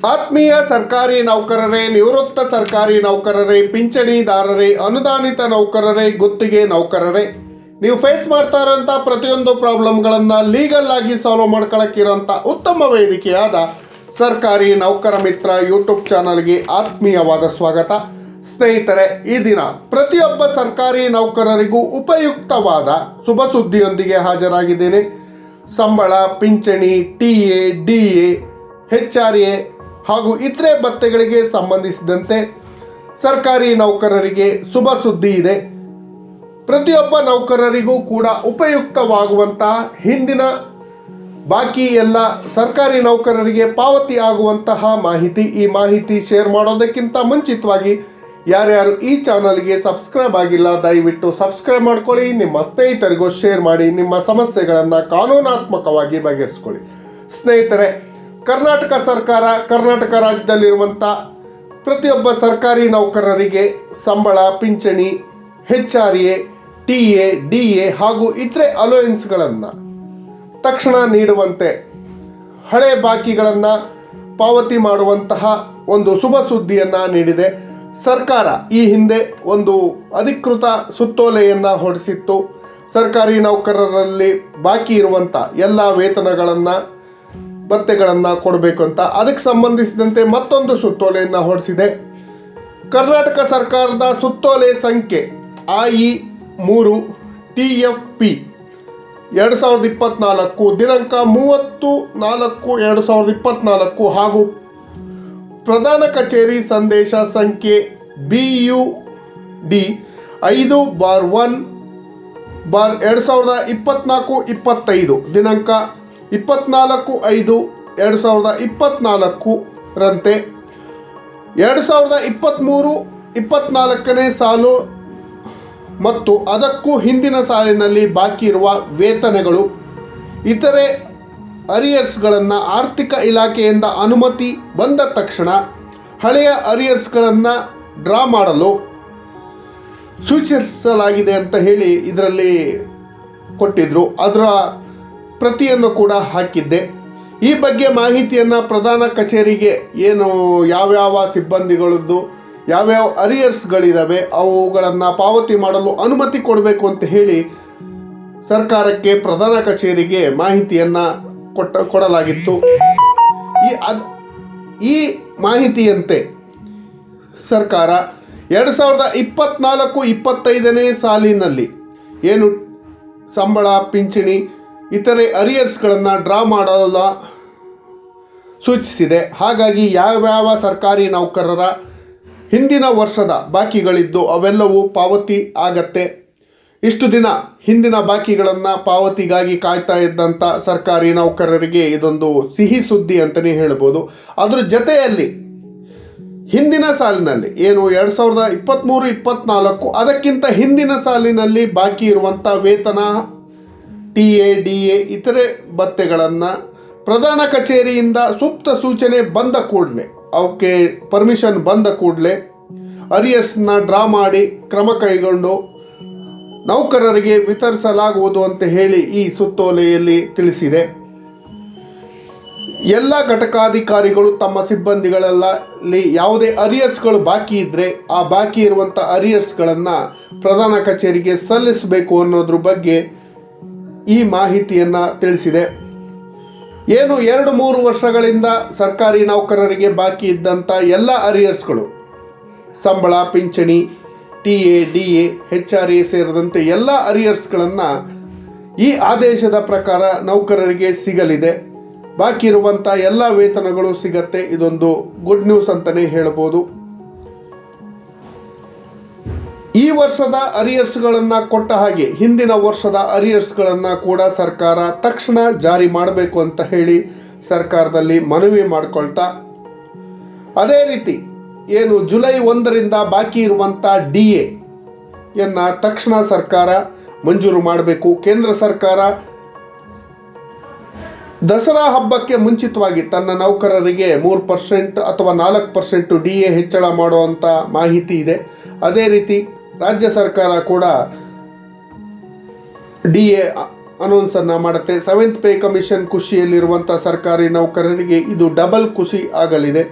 ಆತ್ಮೀಯ ಸರ್ಕಾರಿ ನೌಕರರೇ, ನಿವೃತ್ತ ಸರ್ಕಾರಿ ನೌಕರರೇ, ಪಿಂಚಣಿದಾರರೇ, ಅನುದಾನಿತ ನೌಕರರೇ, ಗುತ್ತಿಗೆ ನೌಕರರೇ, ನೀವು ಫೇಸ್ ಮಾಡ್ತಾ ಇರೋಂಥ ಪ್ರತಿಯೊಂದು ಪ್ರಾಬ್ಲಮ್ಗಳನ್ನು ಲೀಗಲ್ ಆಗಿ ಸಾಲ್ವ್ ಮಾಡ್ಕೊಳಕ್ಕಿರೋಂಥ ಉತ್ತಮ ವೇದಿಕೆಯಾದ ಸರ್ಕಾರಿ ನೌಕರ ಮಿತ್ರ ಯೂಟ್ಯೂಬ್ ಚಾನಲ್ಗೆ ಆತ್ಮೀಯವಾದ ಸ್ವಾಗತ. ಸ್ನೇಹಿತರೆ, ಈ ದಿನ ಪ್ರತಿಯೊಬ್ಬ ಸರ್ಕಾರಿ ನೌಕರರಿಗೂ ಉಪಯುಕ್ತವಾದ ಶುಭ ಸುದ್ದಿಯೊಂದಿಗೆ ಹಾಜರಾಗಿದ್ದೇನೆ. ಸಂಬಳ, ಪಿಂಚಣಿ, T A, D A H R A ಹಾಗೂ ಇತರೆ ಭತ್ತೆಗಳಿಗೆ ಸಂಬಂಧಿಸಿದಂತೆ ಸರ್ಕಾರಿ ನೌಕರರಿಗೆ ಶುಭ ಸುದ್ದಿ ಇದೆ. ಪ್ರತಿಯೊಬ್ಬ ನೌಕರರಿಗೂ ಕೂಡ ಉಪಯುಕ್ತವಾಗುವಂತಹ ಹಿಂದಿನ ಬಾಕಿ ಎಲ್ಲ ಸರ್ಕಾರಿ ನೌಕರರಿಗೆ ಪಾವತಿ ಆಗುವಂತಹ ಮಾಹಿತಿ ಈ ಮಾಹಿತಿ ಶೇರ್ ಮಾಡೋದಕ್ಕಿಂತ ಮುಂಚಿತವಾಗಿ ಯಾರ್ಯಾರು ಈ ಚಾನಲ್ಗೆ ಸಬ್ಸ್ಕ್ರೈಬ್ ಆಗಿಲ್ಲ, ದಯವಿಟ್ಟು ಸಬ್ಸ್ಕ್ರೈಬ್ ಮಾಡ್ಕೊಳ್ಳಿ, ನಿಮ್ಮ ಸ್ನೇಹಿತರಿಗೂ ಶೇರ್ ಮಾಡಿ, ನಿಮ್ಮ ಸಮಸ್ಯೆಗಳನ್ನು ಕಾನೂನಾತ್ಮಕವಾಗಿ ಬಗೆಹರಿಸ್ಕೊಳ್ಳಿ. ಸ್ನೇಹಿತರೆ ಕರ್ನಾಟಕ ಸರ್ಕಾರ, ಕರ್ನಾಟಕ ರಾಜ್ಯದಲ್ಲಿರುವಂಥ ಪ್ರತಿಯೊಬ್ಬ ಸರ್ಕಾರಿ ನೌಕರರಿಗೆ ಸಂಬಳ, ಪಿಂಚಣಿ H R A T A, D A ಹಾಗೂ ಇತರೆ ಅಲೋಯನ್ಸ್ಗಳನ್ನು ತಕ್ಷಣ ನೀಡುವಂತೆ, ಹಳೆ ಬಾಕಿಗಳನ್ನು ಪಾವತಿ ಮಾಡುವಂತಹ ಒಂದು ಶುಭ ಸುದ್ದಿಯನ್ನು ನೀಡಿದೆ. ಸರ್ಕಾರ ಈ ಹಿಂದೆ ಒಂದು ಅಧಿಕೃತ ಸುತ್ತೋಲೆಯನ್ನು ಹೊರಡಿಸಿತ್ತು ಸರ್ಕಾರಿ ನೌಕರರಲ್ಲಿ ಬಾಕಿ ಇರುವಂಥ ಎಲ್ಲ ವೇತನಗಳನ್ನು ಭತ್ಯೆಗಳನ್ನು ಕೊಡಬೇಕು ಅಂತ. ಅದಕ್ಕೆ ಸಂಬಂಧಿಸಿದಂತೆ ಮತ್ತೊಂದು ಸುತ್ತೋಲೆಯನ್ನು ಹೊರಡಿಸಿದೆ ಕರ್ನಾಟಕ ಸರ್ಕಾರದ ಸುತ್ತೋಲೆ ಸಂಖ್ಯೆ ಐ ಇ ಮೂರು, ಟಿ ಎಫ್ ಪಿ ಎರಡು ಸಾವಿರದ ಇಪ್ಪತ್ನಾಲ್ಕು, ದಿನಾಂಕ ಮೂವತ್ತು ನಾಲ್ಕು, ಎರಡು ಸಾವಿರದ ಇಪ್ಪತ್ನಾಲ್ಕು ಹಾಗೂ ಪ್ರಧಾನ ಕಚೇರಿ ಸಂದೇಶ ಸಂಖ್ಯೆ ಬಿ ಯು ಡಿ ಐದು ಬಾರ್ ಒನ್ ಬಾರ್ ಎರಡು ಸಾವಿರದ ಇಪ್ಪತ್ನಾಲ್ಕು, ಇಪ್ಪತ್ತೈದು, ದಿನಾಂಕ ಇಪ್ಪತ್ನಾಲ್ಕು ಐದು ಎರಡು ಸಾವಿರದ ಇಪ್ಪತ್ನಾಲ್ಕು ರಂತೆ. ಎರಡು ಸಾವಿರದ ಇಪ್ಪತ್ತ್ಮೂರು ಇಪ್ಪತ್ನಾಲ್ಕನೇ ಸಾಲು ಮತ್ತು ಅದಕ್ಕೂ ಹಿಂದಿನ ಸಾಲಿನಲ್ಲಿ ಬಾಕಿ ಇರುವ ವೇತನಗಳು. ಇತರೆ ಅರಿಯರ್ಸ್ಗಳನ್ನು ಆರ್ಥಿಕ ಇಲಾಖೆಯಿಂದ ಅನುಮತಿ ಬಂದ ತಕ್ಷಣ ಹಳೆಯ ಅರಿಯರ್ಸ್ಗಳನ್ನು ಡ್ರಾ ಮಾಡಲು ಸೂಚಿಸಲಾಗಿದೆ ಅಂತ ಹೇಳಿ ಇದರಲ್ಲಿ ಕೊಟ್ಟಿದ್ದರು ಅದರ ಪ್ರತಿಯನ್ನು ಕೂಡ ಹಾಕಿದ್ದೆ. ಈ ಬಗ್ಗೆ ಮಾಹಿತಿಯನ್ನು ಪ್ರಧಾನ ಕಚೇರಿಗೆ ಏನು ಯಾವ್ಯಾವ ಸಿಬ್ಬಂದಿಗಳದ್ದು, ಯಾವ್ಯಾವ ಅರಿಯರ್ಸ್ಗಳಿದ್ದಾವೆ ಅವುಗಳನ್ನು ಪಾವತಿ ಮಾಡಲು ಅನುಮತಿ ಕೊಡಬೇಕು ಅಂತ ಹೇಳಿ ಸರ್ಕಾರಕ್ಕೆ ಪ್ರಧಾನ ಕಚೇರಿಗೆ ಮಾಹಿತಿಯನ್ನು ಕೊಟ್ಟ, ಕೊಡಲಾಗಿತ್ತು. ಈ ಅದ್, ಈ ಮಾಹಿತಿಯಂತೆ ಸರ್ಕಾರ ಎರಡು ಸಾವಿರದ ಇಪ್ಪತ್ನಾಲ್ಕು, ಇಪ್ಪತ್ತೈದನೇ ಸಾಲಿನಲ್ಲಿ ಏನು ಸಂಬಳ, ಪಿಂಚಣಿ ಇತರೆ ಅರಿಯರ್ಸ್ಗಳನ್ನು ಡ್ರಾ ಮಾಡಲ್ಲ ಸೂಚಿಸಿದೆ. ಹಾಗಾಗಿ ಯಾವ್ಯಾವ ಸರ್ಕಾರಿ ನೌಕರರ ಹಿಂದಿನ ವರ್ಷದ ಬಾಕಿಗಳಿದ್ದು ಅವೆಲ್ಲವೂ ಪಾವತಿ ಆಗತ್ತೆ. ಇಷ್ಟು ದಿನ ಹಿಂದಿನ ಬಾಕಿಗಳನ್ನು ಪಾವತಿಗಾಗಿ ಕಾಯ್ತಾ ಇದ್ದಂಥ ಸರ್ಕಾರಿ ನೌಕರರಿಗೆ ಇದೊಂದು ಸಿಹಿ ಸುದ್ದಿ ಅಂತಲೇ ಹೇಳ್ಬೋದು. ಅದರ ಜೊತೆಯಲ್ಲಿ ಹಿಂದಿನ ಸಾಲಿನಲ್ಲಿ ಏನು ಎರಡು ಸಾವಿರದ ಇಪ್ಪತ್ತ್ಮೂರು ಇಪ್ಪತ್ತ್ನಾಲ್ಕು ಅದಕ್ಕಿಂತ ಹಿಂದಿನ ಸಾಲಿನಲ್ಲಿ ಬಾಕಿ ಇರುವಂಥ ವೇತನ ಟಿ ಎ ಡಿ ಎ ಇತರೆ ಭತ್ಯೆಗಳನ್ನು ಪ್ರಧಾನ ಕಚೇರಿಯಿಂದ ಸೂಕ್ತ ಸೂಚನೆ ಬಂದ ಕೂಡಲೇ, ಅವಕ್ಕೆ ಪರ್ಮಿಷನ್ ಬಂದ ಕೂಡಲೇ ಅರಿಯರ್ಸ್ನ ಡ್ರಾ ಮಾಡಿ ಕ್ರಮ ಕೈಗೊಂಡು ನೌಕರರಿಗೆ ವಿತರಿಸಲಾಗುವುದು ಅಂತ ಹೇಳಿ ಈ ಸುತ್ತೋಲೆಯಲ್ಲಿ ತಿಳಿಸಿದೆ. ಎಲ್ಲ ಘಟಕಾಧಿಕಾರಿಗಳು ತಮ್ಮ ಸಿಬ್ಬಂದಿಗಳಲ್ಲಿ ಯಾವುದೇ ಅರಿಯರ್ಸ್ಗಳು ಬಾಕಿ ಇದ್ದರೆ ಆ ಬಾಕಿ ಇರುವಂಥ ಅರಿಯರ್ಸ್ಗಳನ್ನು ಪ್ರಧಾನ ಕಚೇರಿಗೆ ಸಲ್ಲಿಸಬೇಕು ಅನ್ನೋದ್ರ ಬಗ್ಗೆ ಈ ಮಾಹಿತಿಯನ್ನು ತಿಳಿಸಿದೆ. ಏನು ಎರಡು ಮೂರು ವರ್ಷಗಳಿಂದ ಸರ್ಕಾರಿ ನೌಕರರಿಗೆ ಬಾಕಿ ಇದ್ದಂಥ ಎಲ್ಲ ಅರಿಯರ್ಸ್ಗಳು, ಸಂಬಳ, ಪಿಂಚಣಿ, T A, D A H R A ಸೇರಿದಂತೆ ಎಲ್ಲ ಅರಿಯರ್ಸ್ಗಳನ್ನು ಈ ಆದೇಶದ ಪ್ರಕಾರ ನೌಕರರಿಗೆ ಸಿಗಲಿದೆ. ಬಾಕಿ ಇರುವಂಥ ಎಲ್ಲ ವೇತನಗಳು ಸಿಗತ್ತೆ. ಇದೊಂದು ಗುಡ್ ನ್ಯೂಸ್ ಅಂತಲೇ ಹೇಳ್ಬೋದು. ಈ ವರ್ಷದ ಅರಿಯರ್ಸ್ಗಳನ್ನು ಕೊಟ್ಟ ಹಾಗೆ ಹಿಂದಿನ ವರ್ಷದ ಅರಿಯರ್ಸ್ಗಳನ್ನು ಕೂಡ ಸರ್ಕಾರ ತಕ್ಷಣ ಜಾರಿ ಮಾಡಬೇಕು ಅಂತ ಹೇಳಿ ಸರ್ಕಾರದಲ್ಲಿ ಮನವಿ ಮಾಡಿಕೊಳ್ತಾ ಅದೇ ರೀತಿ ಏನು ಜುಲೈ ಒಂದರಿಂದ ಬಾಕಿ ಇರುವಂಥ ಡಿ ಎನ್ನ ತಕ್ಷಣ ಸರ್ಕಾರ ಮಂಜೂರು ಮಾಡಬೇಕು. ಕೇಂದ್ರ ಸರ್ಕಾರ ದಸರಾ ಹಬ್ಬಕ್ಕೆ ಮುಂಚಿತವಾಗಿ ತನ್ನ ನೌಕರರಿಗೆ ಮೂರು ಪರ್ಸೆಂಟ್ ಅಥವಾ ನಾಲ್ಕು ಪರ್ಸೆಂಟು ಡಿ ಎ ಹೆಚ್ಚಳ ಮಾಡುವಂಥ ಮಾಹಿತಿ ಇದೆ. ಅದೇ ರೀತಿ ರಾಜ್ಯ ಸರ್ಕಾರ ಕೂಡ ಡಿ ಎ ಅನೌನ್ಸನ್ನು ಮಾಡುತ್ತೆ. ಸೆವೆಂತ್ ಪೇ ಕಮಿಷನ್ ಖುಷಿಯಲ್ಲಿರುವಂಥ ಸರ್ಕಾರಿ ನೌಕರರಿಗೆ ಇದು ಡಬಲ್ ಖುಷಿ ಆಗಲಿದೆ.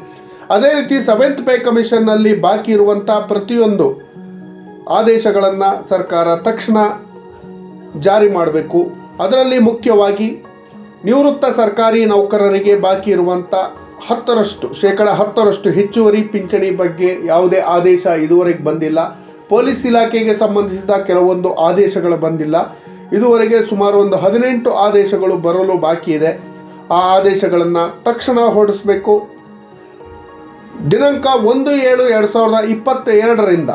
ಅದೇ ರೀತಿ ಸೆವೆಂತ್ ಪೇ ಕಮಿಷನ್ನಲ್ಲಿ ಬಾಕಿ ಇರುವಂಥ ಪ್ರತಿಯೊಂದು ಆದೇಶಗಳನ್ನು ಸರ್ಕಾರ ತಕ್ಷಣ ಜಾರಿ ಮಾಡಬೇಕು. ಅದರಲ್ಲಿ ಮುಖ್ಯವಾಗಿ ನಿವೃತ್ತ ಸರ್ಕಾರಿ ನೌಕರರಿಗೆ ಬಾಕಿ ಇರುವಂಥ ಹತ್ತರಷ್ಟು ಶೇಕಡ ಹತ್ತರಷ್ಟು ಹೆಚ್ಚುವರಿ ಪಿಂಚಣಿ ಬಗ್ಗೆ ಯಾವುದೇ ಆದೇಶ ಇದುವರೆಗೆ ಬಂದಿಲ್ಲ. ಪೊಲೀಸ್ ಇಲಾಖೆಗೆ ಸಂಬಂಧಿಸಿದ ಕೆಲವೊಂದು ಆದೇಶಗಳು ಬಂದಿಲ್ಲ. ಇದುವರೆಗೆ ಸುಮಾರು ಒಂದು ಹದಿನೆಂಟು ಆದೇಶಗಳು ಬರಲು ಬಾಕಿ ಇದೆ. ಆ ಆದೇಶಗಳನ್ನು ತಕ್ಷಣ ಹೊರಡಿಸಬೇಕು. ದಿನಾಂಕ ಒಂದು ಏಳು ಎರಡು ಸಾವಿರದ ಇಪ್ಪತ್ತ ಎರಡರಿಂದ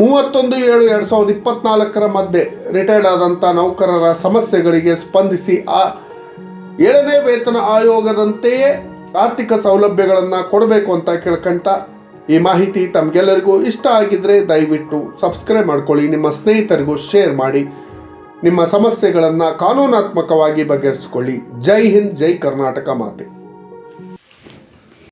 ಮೂವತ್ತೊಂದು ಏಳು ಎರಡು ಸಾವಿರದ ಇಪ್ಪತ್ನಾಲ್ಕರ ಮಧ್ಯೆ ರಿಟೈರ್ಡ್ ಆದಂಥ ನೌಕರರ ಸಮಸ್ಯೆಗಳಿಗೆ ಸ್ಪಂದಿಸಿ, ಆ ಏಳನೇ ವೇತನ ಆಯೋಗದಂತೆಯೇ ಆರ್ಥಿಕ ಸೌಲಭ್ಯಗಳನ್ನು ಕೊಡಬೇಕು ಅಂತ ಕೇಳ್ಕೊಂತ ಈ ಮಾಹಿತಿ ತಮಗೆಲ್ಲರಿಗೂ ಇಷ್ಟ ಆಗಿದ್ರೆ ದಯವಿಟ್ಟು ಸಬ್ಸ್ಕ್ರೈಬ್ ಮಾಡ್ಕೊಳ್ಳಿ, ನಿಮ್ಮ ಸ್ನೇಹಿತರಿಗೂ ಶೇರ್ ಮಾಡಿ, ನಿಮ್ಮ ಸಮಸ್ಯೆಗಳನ್ನು ಕಾನೂನಾತ್ಮಕವಾಗಿ ಬಗೆಹರಿಸಿಕೊಳ್ಳಿ. ಜೈ ಹಿಂದ್, ಜೈ ಕರ್ನಾಟಕ ಮಾತೆ.